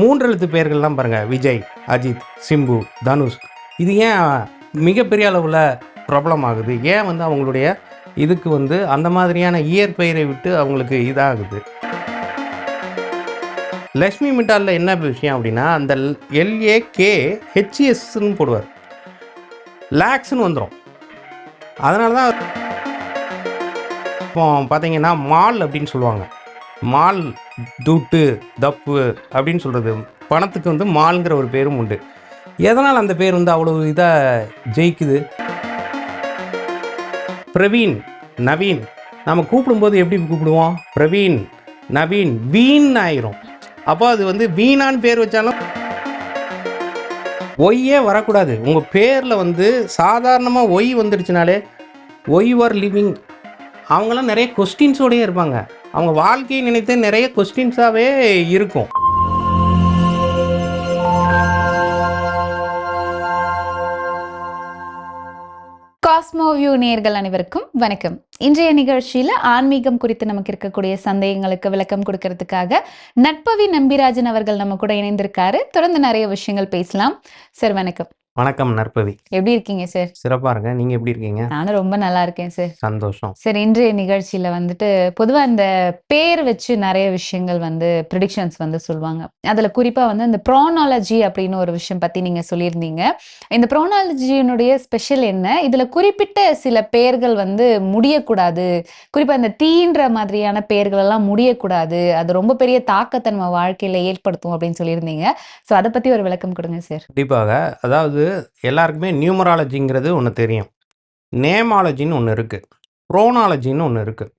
மூன்று எழுத்து பெயர்கள்லாம் பாருங்கள் விஜய் அஜித் சிம்பு தனுஷ். இது ஏன் மிகப்பெரிய அளவில் ப்ராப்ளம் ஆகுது? ஏன் வந்து அவங்களுடைய இதுக்கு வந்து அந்த மாதிரியான இயற்பெயரை விட்டு அவங்களுக்கு இதாகுது? லக்ஷ்மி மிட்டாலில் என்ன விஷயம் அப்படின்னா அந்த எல்ஏகே ஹெச்எஸ்ன்னு போடுவார். லேக்ஸ்னு வந்துடும் அதனால தான் இப்போ பார்த்தீங்கன்னா மால் அப்படின்னு சொல்லுவாங்க. மால் தூட்டு தப்பு அப்படின்னு சொல்கிறது பணத்துக்கு வந்து மால்ங்கிற ஒரு பேரும் உண்டு. எதனால் அந்த பேர் வந்து அவ்வளோ இதாக ஜெயிக்குது? பிரவீன் நவீன். நம்ம கூப்பிடும்போது எப்படி கூப்பிடுவோம்? பிரவீன் நவீன் வீண் ஆயிரும். அப்போ அது வந்து வீணான்னு பேர் வச்சாலும் ஒய்யே வரக்கூடாது. உங்கள் பேரில் வந்து சாதாரணமாக ஒய் வந்துடுச்சுனாலே ஒய் ஆர் லிவிங். அவங்களாம் நிறைய கொஸ்டின்ஸோடையே இருப்பாங்க. அவங்க வாழ்க்கையை நினைத்து நிறைய கொஸ்டின்ஸாகவே இருக்கும். காஸ்மோ வியூ அனைவருக்கும் வணக்கம். இன்றைய நிகழ்ச்சியில ஆன்மீகம் குறித்து நமக்கு இருக்கக்கூடிய சந்தேகங்களுக்கு விளக்கம் கொடுக்கறதுக்காக நட்பவி நம்பிராஜன் அவர்கள் நம்ம கூட இணைந்திருக்காரு. தொடர்ந்து நிறைய விஷயங்கள் பேசலாம். சார் வணக்கம். வணக்கம் நற்பவி. எப்படி இருக்கீங்க சார் சிறப்பாக இருங்க நீங்கள் எப்படி இருக்கீங்க? நானும் ரொம்ப நல்லா இருக்கேன் சார் சந்தோஷம். சார் இன்றைய நிகழ்ச்சியில வந்துட்டு பொதுவா இந்த பேர் வச்சு நிறைய விஷயங்கள் வந்து ப்ரிடிக்ஷன்ஸ் வந்து சொல்லுவாங்க. அதுல குறிப்பா வந்து இந்த ப்ரோனாலஜி அப்படின்னு ஒரு விஷயம் பத்தி நீங்க சொல்லியிருந்தீங்க. இந்த ப்ரோனாலஜியினுடைய ஸ்பெஷல் என்ன? இதுல குறிப்பிட்ட சில பெயர்கள் வந்து முடியக்கூடாது. குறிப்பா இந்த தீன்ற மாதிரியான பெயர்கள் எல்லாம் முடியக்கூடாது. அது ரொம்ப பெரிய தாக்கத்தை நம்ம வாழ்க்கையில ஏற்படுத்தும் அப்படின்னு சொல்லியிருந்தீங்க. ஸோ அதை பத்தி ஒரு விளக்கம் கொடுங்க சார் கண்டிப்பாக. அதாவது எல்லாருக்குமே நியூமராலஜிங்கிறது ஒன்று தெரியும். நேமாலஜின்னு ஒன்று இருக்குது ப்ரோனாலஜின்னு ஒன்று இருக்குது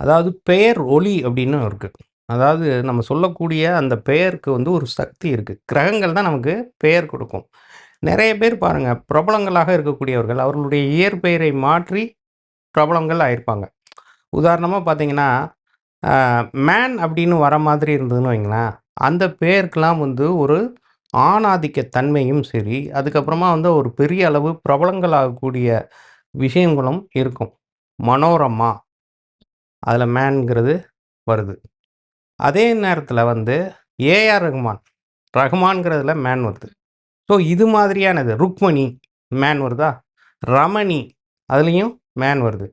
அதாவது பெயர் ஒளி அப்படின்னு இருக்குது அதாவது நம்ம சொல்லக்கூடிய அந்த பெயருக்கு வந்து ஒரு சக்தி இருக்குது கிரகங்கள் தான் நமக்கு பெயர் கொடுக்கும். நிறைய பேர் பாருங்கள் பிரபலங்களாக இருக்கக்கூடியவர்கள் அவர்களுடைய இயற்பெயரை மாற்றி பிரபலங்கள் ஆயிருப்பாங்க. உதாரணமாக பார்த்தீங்கன்னா மேன் அப்படின்னு வர மாதிரி இருந்ததுன்னு வைங்களேன் அந்த பெயருக்கெலாம் வந்து ஒரு ஆணாதிக்க தன்மையும் சரி அதுக்கப்புறமா வந்து ஒரு பெரிய அளவு பிரபலங்களாகக்கூடிய விஷயங்களும் இருக்கும். மனோரமா அதில் மேன்ங்கிறது வருது. அதே நேரத்தில் வந்து ஏஆர் ரகுமான் ரகுமான்ங்கிறதுல மேன் வருது. ஸோ இது மாதிரியானது ருக்மணி மேன் வருதா? ரமணி அதுலேயும் மேன் வருது.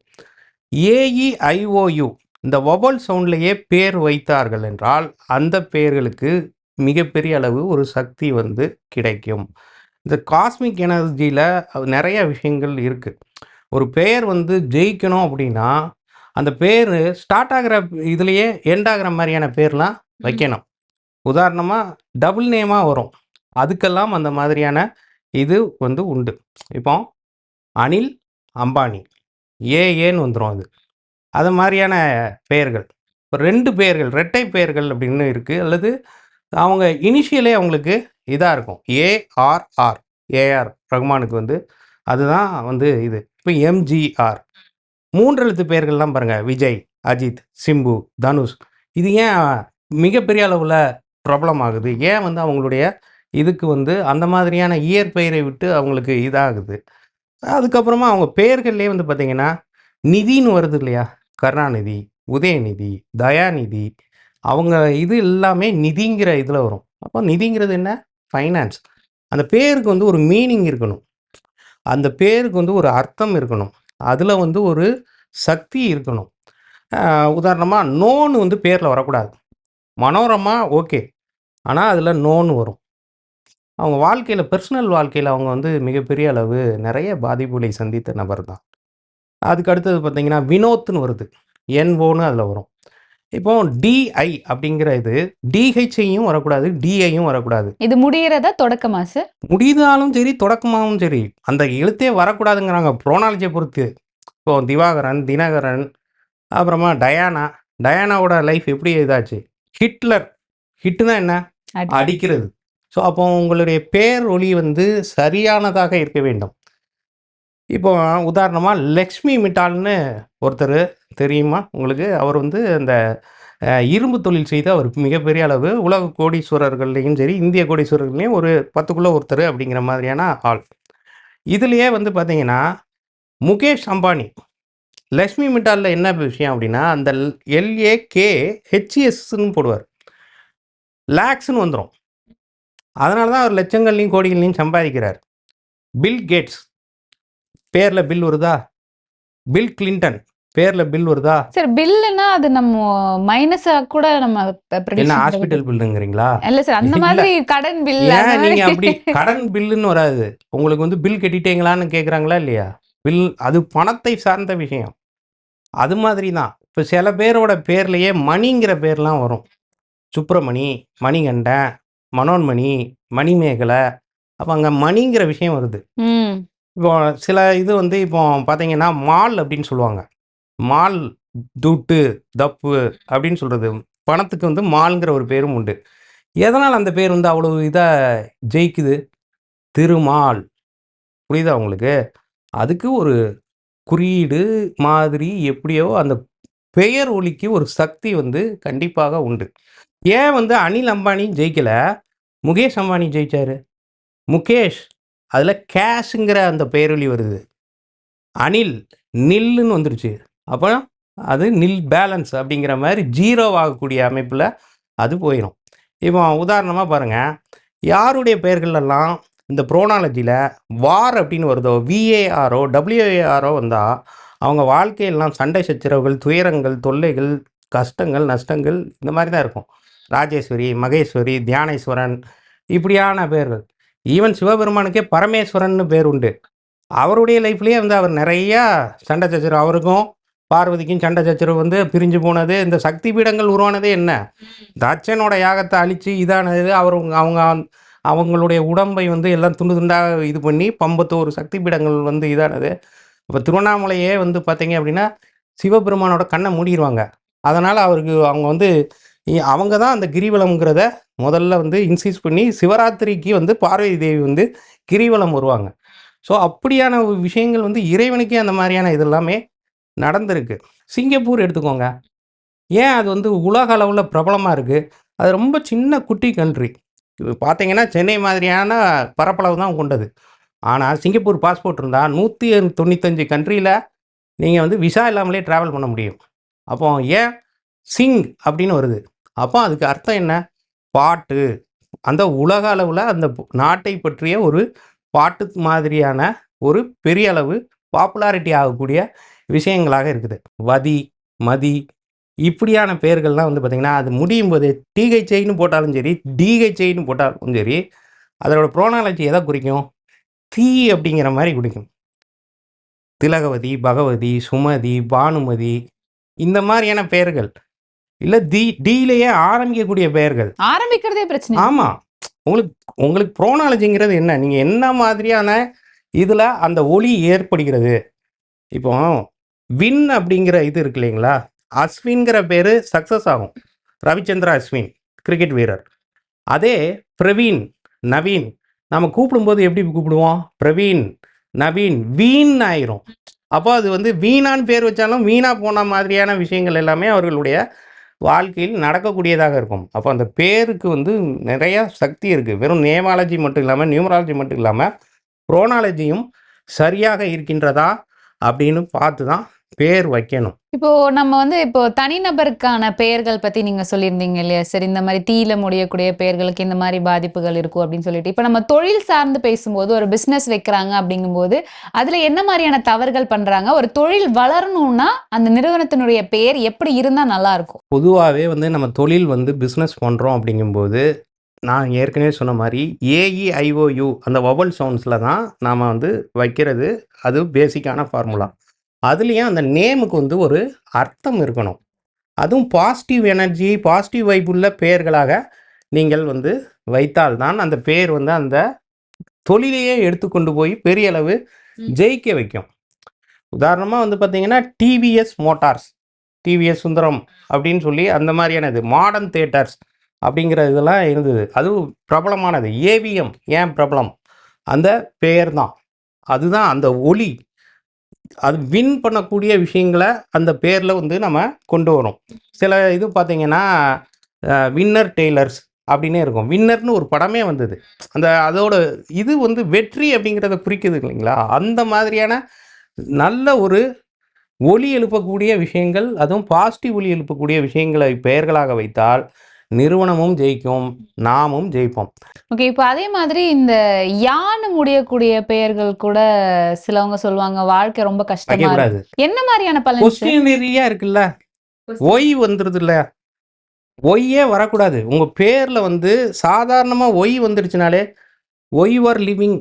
ஏஇஐஓயு இந்த வொவல் சவுண்ட்லேயே பேர் வைத்தார்கள் என்றால் அந்த பேர்களுக்கு மிகப்பெரிய அளவு ஒரு சக்தி வந்து கிடைக்கும். இந்த காஸ்மிக் எனர்ஜியில் நிறைய விஷயங்கள் இருக்குது ஒரு பெயர் வந்து ஜெயிக்கணும் அப்படின்னா அந்த பேர் ஸ்டார்ட் ஆகிற இதுலேயே எண்ட் ஆகிற மாதிரியான பேர்லாம் வைக்கணும். உதாரணமாக டபுள் நேமாக வரும். அதுக்கெல்லாம் அந்த மாதிரியான இது வந்து உண்டு. இப்போ அனில் அம்பானி ஏஏன்னு வந்துடும் அது. அது மாதிரியான பெயர்கள் இப்போ ரெண்டு பெயர்கள் ரெட்டை பெயர்கள் அப்படின்னு இருக்குது அல்லது அவங்க இனிஷியலே அவங்களுக்கு இதாக இருக்கும். ஏஆர்ஆர் ஏஆர் ரகுமானுக்கு வந்து அதுதான் வந்து இது. இப்போ எம்ஜிஆர் மூன்று எழுத்து பெயர்கள்லாம் பாருங்கள் விஜய் அஜித் சிம்பு தனுஷ். இது ஏன் மிகப்பெரிய அளவில் ப்ராப்ளம் ஆகுது? ஏன் வந்து அவங்களுடைய இதுக்கு வந்து அந்த மாதிரியான இயற்பெயரை விட்டு அவங்களுக்கு இதாகுது? அதுக்கப்புறமா அவங்க பெயர்கள்லேயே வந்து பார்த்திங்கன்னா நிதின்னு வருது இல்லையா? கருணாநிதி உதயநிதி தயாநிதி அவங்க இது எல்லாமே நிதிங்கிற இதில் வரும். அப்போ நிதிங்கிறது என்ன? ஃபைனான்ஸ் அந்த பேருக்கு வந்து ஒரு மீனிங் இருக்கணும். அந்த பேருக்கு வந்து ஒரு அர்த்தம் இருக்கணும். அதில் வந்து ஒரு சக்தி இருக்கணும். உதாரணமாக நோன்னு வந்து பேரில் வரக்கூடாது. மனோரமா ஓகே ஆனால் அதில் நோன்னு வரும். அவங்க வாழ்க்கையில் பர்சனல் வாழ்க்கையில் அவங்க வந்து மிகப்பெரிய அளவு நிறைய பாதிப்புகளை சந்தித்த நபர் தான். அதுக்கு அடுத்தது பார்த்தீங்கன்னா வினோத்னு வருது. என் ஓன்னு அதில் வரும். இப்போ டிஐ அப்படிங்கிற இது டிஹெச்ஐயும் வரக்கூடாது டிஐயும் வரக்கூடாது. இது முடியறதா தொடக்கமா சார் முடிதாலும் சரி தொடக்கமாகவும் சரி. அந்த எழுத்தே வரக்கூடாதுங்கிறாங்க ப்ரோனாலஜியை பொறுத்து. இப்போ திவாகரன் தினகரன் அப்புறமா டயானா. டயானாவோட லைஃப் எப்படி இதாச்சு? ஹிட்லர். ஹிட்டுனா என்ன? அடி. அடிக்கிறது. ஸோ அப்போ உங்களுடைய பேர் ஒளி வந்து சரியானதாக இருக்க வேண்டும். இப்போ உதாரணமாக லக்ஷ்மி மிட்டால்னு ஒருத்தர் தெரியுமா? உங்களுக்கு அவர் வந்து அந்த இரும்பு தொழில் செய்து அவர் மிகப்பெரிய அளவு உலக கோடீஸ்வரர்கள்லையும் சரி இந்திய கோடீஸ்வரர்கள்லையும் ஒரு பத்துக்குள்ளே ஒருத்தர் அப்படிங்கிற மாதிரியான ஆள். இதுலேயே வந்து பார்த்தீங்கன்னா முகேஷ் அம்பானி லக்ஷ்மி மிட்டாலில் என்ன விஷயம் அப்படின்னா அந்த எல்ஏகே ஹெச்எஸ்ன்னு போடுவார். லேக்ஸ்னு வந்துடும் அதனால தான் அவர் லட்சங்கள்லையும் கோடிகள்லையும் சம்பாதிக்கிறார். பில் கேட்ஸ் பேரில் பில் வருதா? பில் கிளின்டன் பேரில் பில் வருதா? சார் பில்லுனா அது நம்ம மைனஸா கூட நம்ம என்ன ஹாஸ்பிட்டல் பில்லுங்கிறீங்களா இல்ல சார் அந்த. மாதிரி கடன் பில் நீங்க அப்படி கடன் பில்லுன்னு வராது? உங்களுக்கு வந்து பில் கட்டிட்டீங்களான்னு கேட்குறாங்களா இல்லையா? பில் அது பணத்தை சார்ந்த விஷயம். அது மாதிரி தான் இப்போ சில பேரோட பேர்லயே மணிங்கிற பேர்லாம் வரும். சுப்பிரமணி மணிகண்டன் மனோன்மணி மணிமேகலை அப்போ அங்கே மணிங்கிற விஷயம் வருது. இப்போ சில இது வந்து இப்போ பார்த்தீங்கன்னா மால் அப்படின்னு சொல்லுவாங்க. மால் துட்டு தப்பு அப்படின்னு சொல்கிறது பணத்துக்கு வந்து மால்ங்கிற ஒரு பேரும் உண்டு. எதனால் அந்த பேர் வந்து அவ்வளோ இதாக ஜெயிக்குது? திருமால். புரியுதா உங்களுக்கு? அதுக்கு ஒரு குறியீடு மாதிரி எப்படியோ அந்த பெயர் ஒலிக்கு ஒரு சக்தி வந்து கண்டிப்பாக உண்டு. ஏன் வந்து அனில் அம்பானி ஜெயிக்கலை? முகேஷ் அம்பானி ஜெயிச்சாரு. முகேஷ் அதில் கேஷுங்கிற அந்த பெயரொலி வருது. அனில் நில்லுன்னு வந்துருச்சு. அப்போ அது நில் பேலன்ஸ் அப்படிங்கிற மாதிரி ஜீரோ ஆகக்கூடிய அமைப்பில் அது போயிடும் இப்போ உதாரணமாக பாருங்கள் யாருடைய பெயர்களெல்லாம் இந்த ப்ரோனாலஜியில் வார் அப்படின்னு வருதோ விஏஆரோ டபிள்யூஏஆரோ வந்தால் அவங்க வாழ்க்கையெல்லாம் சண்டை சச்சரவுகள் துயரங்கள் தொல்லைகள் கஷ்டங்கள் நஷ்டங்கள் இந்த மாதிரி தான் இருக்கும். ராஜேஸ்வரி மகேஸ்வரி தியானேஸ்வரன் இப்படியான பேர்கள். ஈவன் சிவபெருமானுக்கே பரமேஸ்வரன் பேர் உண்டு. அவருடைய லைஃப்லேயே வந்து அவர் நிறையா சண்டை சச்சரவு அவருக்கும் பார்வதிக்கும் சண்டை சச்சரவு வந்து பிரிஞ்சு போனது. இந்த சக்தி பீடங்கள் உருவானதே என்ன? தட்சனோட யாகத்தை அழித்து இதானது அவர் அவங்க அவங்களுடைய உடம்பை வந்து எல்லாம் துண்டு துண்டாக இது பண்ணி பம்பத்தோரு சக்தி பீடங்கள் வந்து இதானது. இப்போ திருவண்ணாமலையே வந்து பார்த்தீங்க அப்படின்னா சிவபெருமானோட கண்ணை மூடிடுவாங்க அதனால் அவருக்கு அவங்க வந்து அவங்க தான் அந்த கிரிவலம்ங்கிறத முதல்ல வந்து இன்சீஸ் பண்ணி சிவராத்திரிக்கு வந்து பார்வதி தேவி வந்து கிரிவலம் வருவாங்க. ஸோ அப்படியான விஷயங்கள் வந்து இறைவனுக்கே அந்த மாதிரியான இது எல்லாமே நடந்திருக்கு. சிங்கப்பூர் எடுத்துக்கோங்க. ஏன் அது வந்து உலக அளவில் பிரபலமாக இருக்குது அது ரொம்ப சின்ன குட்டி கண்ட்ரி பார்த்தீங்கன்னா சென்னை மாதிரியான பரப்பளவு தான் கொண்டது. ஆனால் சிங்கப்பூர் பாஸ்போர்ட் இருந்தால் நூற்றி தொண்ணூத்தஞ்சு கண்ட்ரியில் நீங்கள் வந்து விசா இல்லாமலே ட்ராவல் பண்ண முடியும். அப்போ ஏன்? சிங் அப்படின்னு வருது. அப்போ அதுக்கு அர்த்தம் என்ன? பாட்டு. அந்த உலக அளவில் அந்த நாட்டை பற்றிய ஒரு பாட்டு மாதிரியான ஒரு பெரிய அளவு பாப்புலாரிட்டி ஆகக்கூடிய விஷயங்களாக இருக்குது. வதி மதி இப்படியான பெயர்கள்லாம் வந்து பார்த்திங்கன்னா அது முடியும் போது டிஹெச்ஐன்னு போட்டாலும் சரி டிஹெச்ஐன்னு போட்டாலும் சரி அதோட ப்ரோனாலஜி எதை குறிக்கும்? தீ அப்படிங்கிற மாதிரி குறிக்கும். திலகவதி பகவதி சுமதி பானுமதி இந்த மாதிரியான பெயர்கள். இல்லை தி டீலேயே ஆரம்பிக்கக்கூடிய பெயர்கள். ஆரம்பிக்கிறதே பிரச்சனை. ஆமாம் உங்களுக்கு உங்களுக்கு ப்ரோனாலஜிங்கிறது என்ன? நீங்கள் என்ன மாதிரியான இதில் அந்த ஒளி ஏற்படுகிறது? இப்போ வின் அப்படிங்கிற இது இருக்கு இல்லைங்களா? அஸ்வின்கிற பேர் சக்ஸஸ் ஆகும். ரவிச்சந்திரா அஸ்வின் கிரிக்கெட் வீரர். அதே பிரவீன் நவீன். நம்ம கூப்பிடும்போது எப்படி கூப்பிடுவோம்? பிரவீன் நவீன் வீண் ஆயிரும். அப்போ அது வந்து வீணான்னு பேர் வச்சாலும் வீணாக போன மாதிரியான விஷயங்கள் எல்லாமே அவர்களுடைய வாழ்க்கையில் நடக்கக்கூடியதாக இருக்கும். அப்போ அந்த பேருக்கு வந்து நிறைய சக்தி இருக்குது வெறும் நேமாலஜி மட்டும் இல்லாமல் நியூமராலஜி மட்டும் இல்லாமல் ப்ரோனாலஜியும் சரியாக இருக்கின்றதா அப்படின்னு பார்த்து தான் பேர் வைக்கணும். இப்போ நம்ம வந்து இப்போ தனிநபருக்கான பெயர்கள் பத்தி நீங்க சொல்லியிருந்தீங்க இல்லையா? சரி இந்த மாதிரி தீயில முடியக்கூடிய பெயர்களுக்கு இந்த மாதிரி பாதிப்புகள் இருக்கும் அப்படின்னு சொல்லிட்டு. இப்போ நம்ம தொழில் சார்ந்து பேசும்போது ஒரு பிசினஸ் வைக்கிறாங்க அப்படிங்கும்போது அதுல என்ன மாதிரியான தவறுகள் பண்றாங்க? ஒரு தொழில் வளரணும்னா அந்த நிறுவனத்தினுடைய பெயர் எப்படி இருந்தா நல்லா இருக்கும்? பொதுவாகவே வந்து நம்ம தொழில் வந்து பிஸ்னஸ் பண்ணுறோம் அப்படிங்கும்போது நான் ஏற்கனவே சொன்ன மாதிரி ஏஇஐஓயு அந்த வவல் சவுண்ட்ஸில் தான் நாம் வந்து வைக்கிறது. அது பேசிக்கான ஃபார்முலா அதுலேயும் அந்த நேமுக்கு வந்து ஒரு அர்த்தம் இருக்கணும். அதுவும் பாசிட்டிவ் எனர்ஜி பாசிட்டிவ் வைப் உள்ள பெயர்களாக நீங்கள் வந்து வைத்தால்தான் அந்த பேர் வந்து அந்த தொழிலையே எடுத்துக்கொண்டு போய் பெரிய அளவு. ஜெயிக்க வைக்கும். உதாரணமாக வந்து பார்த்தீங்கன்னா டிவிஎஸ் மோட்டார்ஸ் டிவிஎஸ் சுந்தரம் அப்படின்னு சொல்லி அந்த மாதிரியான இது மாடர்ன் தேட்டர்ஸ் அப்படிங்கிற இதெல்லாம் இருந்தது. அதுவும் பிரபலமானது. ஏவிஎம் ஏன் பிரபலம்? அந்த பெயர் தான் அதுதான் அந்த ஒளி அது வின் பண்ணக்கூடிய விஷயங்களை அந்த பேரில் வந்து நம்ம கொண்டு வரோம். சில இது பார்த்தீங்கன்னா வின்னர் டெய்லர்ஸ் அப்படின்னே இருக்கும். வின்னர்னு ஒரு படமே வந்தது. அந்த அதோட இது வந்து வெற்றி அப்படிங்கிறத குறிக்குது இல்லைங்களா? அந்த மாதிரியான நல்ல ஒரு ஒலி எழுப்பக்கூடிய விஷயங்கள் அதுவும் பாசிட்டிவ் ஒலி எழுப்பக்கூடிய விஷயங்களை பெயர்களாக வைத்தால் நிறுவனமும் ஜெயிக்கும் நாமும் ஜெயிப்போம். ஓகே. இப்ப அதே மாதிரி இந்த யான்னு முடியக்கூடிய பெயர்கள் கூட சிலவங்க சொல்லுவாங்க, வாழ்க்கை ரொம்ப கஷ்டமா என்ன மாரியான பலன்? கொஸ்டினரியா இருக்குல்ல? ஒய் வந்துருதுல்ல? ஒய்யே வரக்கூடாது. உங்க பேர்ல வந்து சாதாரணமா ஒய் வந்துடுச்சுனாலே ஒய் ஆர் லிவிங்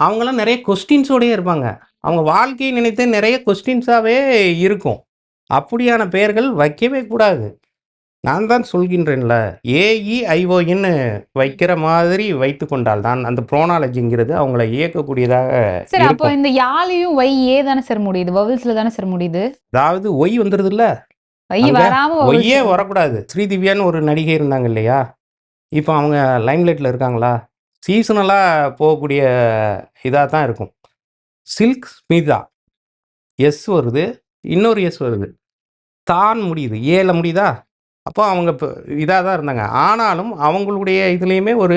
அவங்களாம் நிறைய கொஸ்டின்ஸோடயே இருப்பாங்க. அவங்க வாழ்க்கையை நினைத்து நிறைய கொஸ்டின்ஸாவே இருக்கும். அப்படியான பெயர்கள் வைக்கவே கூடாது. நான் தான் சொல்கின்றேன்ல ஏஇஐஓன்னு வைக்கிற மாதிரி வைத்து கொண்டால் தான் அந்த ப்ரோனாலஜிங்கிறது அவங்கள இயக்கக்கூடியதாக சார் அப்போ இந்த யாலையும் வை ஏ தானே சார் முடியுது? வவல்ஸ்ல தானே சார் முடியுது? அதாவது ஒய் வந்துடுதுல்ல வை அங்க வராம ஒய்யே வரக்கூடாது. ஸ்ரீதிவ்யான்னு ஒரு நடிகை இருந்தாங்க இல்லையா? இப்போ அவங்க லைம்லைட்டில் இருக்காங்களா? சீசனலாக போகக்கூடிய இதாக தான் இருக்கும். சில்க் ஸ்மிதா எஸ் வருது. இன்னொரு எஸ் வருது. தான் முடியுது. ஏல முடியுதா? அப்போ அவங்க இப்போ இதாக தான் இருந்தாங்க. ஆனாலும் அவங்களுடைய இதுலேயுமே ஒரு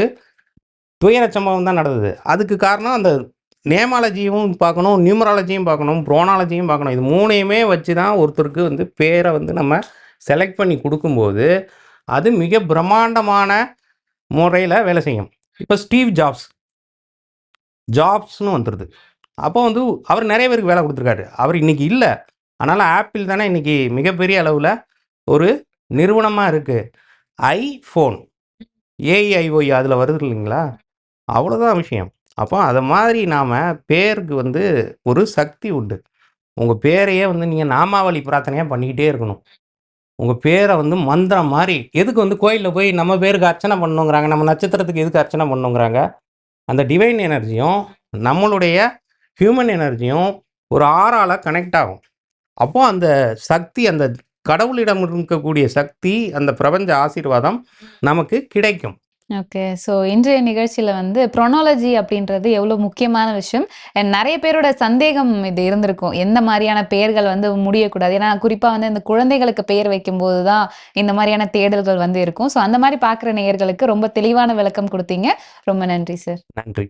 துயர சம்பவம் தான் நடந்தது. அதுக்கு காரணம் அந்த நேமாலஜியும் பார்க்கணும் நியூமராலஜியும் பார்க்கணும் ப்ரோனாலஜியும் பார்க்கணும். இது மூணையுமே வச்சு தான் ஒருத்தருக்கு வந்து பேரை வந்து நம்ம செலக்ட் பண்ணி கொடுக்கும்போது அது மிக பிரம்மாண்டமான முறையில் வேலை செய்யும். இப்போ ஸ்டீவ் ஜாப்ஸ். ஜாப்ஸ்னு வந்துடுது அப்போ வந்து அவர் நிறைய பேருக்கு வேலை கொடுத்துருக்காரு. அவர் இன்றைக்கி இல்லை. அதனால் ஆப்பிள் தானே இன்றைக்கி மிகப்பெரிய அளவில் ஒரு நிறுவனமாக இருக்குது ஐஃபோன். ஏஐஓய் அதில் வருது இல்லைங்களா? அவ்வளோதான் விஷயம். அப்போ அதை மாதிரி நாம் பேருக்கு வந்து ஒரு சக்தி உண்டு. உங்கள் பேரையே வந்து நீங்கள் நாமாவளி பிரார்த்தனையாக பண்ணிக்கிட்டே இருக்கணும். உங்கள் பேரை வந்து மந்திரம் மாதிரி எதுக்கு வந்து கோயிலில் போய் நம்ம பேருக்கு அர்ச்சனை பண்ணுங்கிறாங்க நம்ம நட்சத்திரத்துக்கு எதுக்கு அர்ச்சனை பண்ணுங்கிறாங்க அந்த டிவைன் எனர்ஜியும் நம்மளுடைய ஹியூமன் எனர்ஜியும் ஒரு ஆறால கனெக்ட் ஆகும். அப்போது அந்த சக்தி அந்த கடவுளிடம் இருக்கக்கூடிய சக்தி அந்த பிரபஞ்ச ஆசீர்வாதம் நமக்கு கிடைக்கும் ஓகே. ஸோ இன்றைய நிகழ்ச்சியில வந்து ப்ரோனாலஜி அப்படின்றது எவ்வளோ முக்கியமான விஷயம். நெறைய பேரோட சந்தேகம் இது இருந்திருக்கும். எந்த மாரியான பெயர்கள் வந்து முடியக்கூடாது. ஏன்னா குறிப்பா வந்து இந்த குழந்தைகளுக்கு பெயர் வைக்கும்போது தான் இந்த மாரியான தேடல்கள் வந்து இருக்கும். ஸோ அந்த மாரி பார்க்குற நேயர்களுக்கு ரொம்ப தெளிவான விளக்கம் குடுத்தீங்க. ரொம்ப நன்றி சார். நன்றி